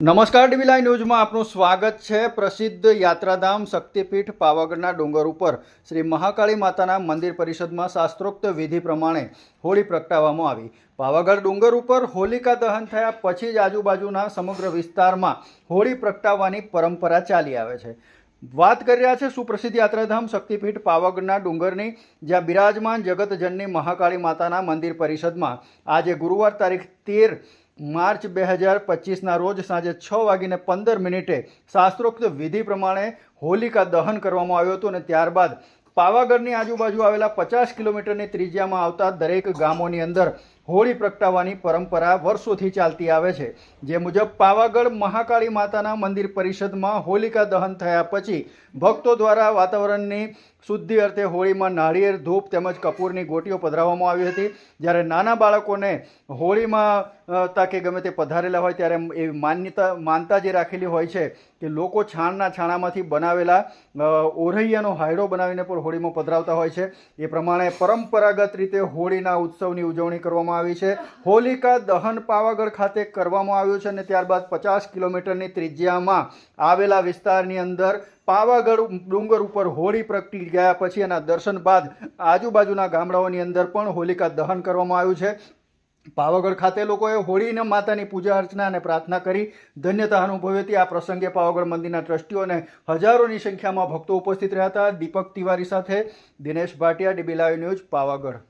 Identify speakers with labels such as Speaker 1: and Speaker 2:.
Speaker 1: નમસ્કાર ડીવી લાઈવ ન્યૂઝમાં આપનું સ્વાગત છે. પ્રસિદ્ધ યાત્રાધામ શક્તિપીઠ પાવાગઢના ડુંગર ઉપર શ્રી મહાકાળી માતાના મંદિર પરિષદમાં શાસ્ત્રોક્ત વિધિ પ્રમાણે હોળી પ્રગટાવવામાં આવી. પાવાગઢ ડુંગર ઉપર હોલિકા દહન થયા પછી જ આજુબાજુના સમગ્ર વિસ્તારમાં હોળી પ્રગટાવવાની પરંપરા ચાલી આવે છે. વાત કરી રહ્યા છે સુપ્રસિદ્ધ યાત્રાધામ શક્તિપીઠ પાવાગઢના ડુંગરની, જ્યાં બિરાજમાન જગતજનની મહાકાળી માતાના મંદિર પરિષદમાં આજે ગુરુવાર તારીખ તેર માર્ચ બે હજાર પચીસના રોજ સાંજે છ વાગીને પંદર મિનિટે શાસ્ત્રોક્ત વિધિ પ્રમાણે હોલિકા દહન કરવામાં આવ્યું હતું અને ત્યારબાદ પાવાગઢની આજુબાજુ આવેલા પચાસ કિલોમીટરની ત્રિજ્યામાં આવતા દરેક ગામોની અંદર હોળી પ્રગટાવવાની પરંપરા વર્ષોથી ચાલતી આવે છે. જે મુજબ પાવાગઢ મહાકાળી માતાના મંદિર પરિષદમાં હોલિકા દહન થયા પછી ભક્તો દ્વારા વાતાવરણની શુદ્ધિ અર્થે હોળીમાં નાળિયેર, ધૂપ તેમજ કપૂરની ગોટીઓ પધરાવવામાં આવી હતી. જ્યારે નાના બાળકોને હોળીમાં તાકે ગમે તે પધારેલા હોય ત્યારે એ માન્યતા, માનતા જે રાખેલી હોય છે કે લોકો છાણના છાણામાંથી બનાવેલા ઓરૈયાનો હાયડો બનાવીને પણ હોળીમાં પધરાવતા હોય છે. એ પ્રમાણે પરંપરાગત રીતે હોળીના ઉત્સવની ઉજવણી કરવામાં આવી છે. હોલિકા દહન પાવાગઢ ખાતે કરવામાં આવ્યું છે અને ત્યારબાદ પચાસ કિલોમીટરની ત્રિજ્યામાં આવેલા વિસ્તારની અંદર પાવાગઢ ડુંગર ઉપર હોળી પ્રગટી ગયા પછી એના દર્શન બાદ આજુબાજુના ગામડાઓની અંદર પણ હોલિકા દહન કરવામાં આવ્યું છે. પાવાગઢ ખાતે લોકોએ હોળીના માતાની પૂજા અર્ચના અને પ્રાર્થના કરી ધન્યતા અનુભવી હતી. આ પ્રસંગે પાવાગઢ મંદિરના ટ્રસ્ટીઓ હજારોની સંખ્યામાં ભક્તો ઉપસ્થિત રહ્યા હતા. દીપક તિવારી સાથે Dinesh Bhatia, DB live news, Pavagadh.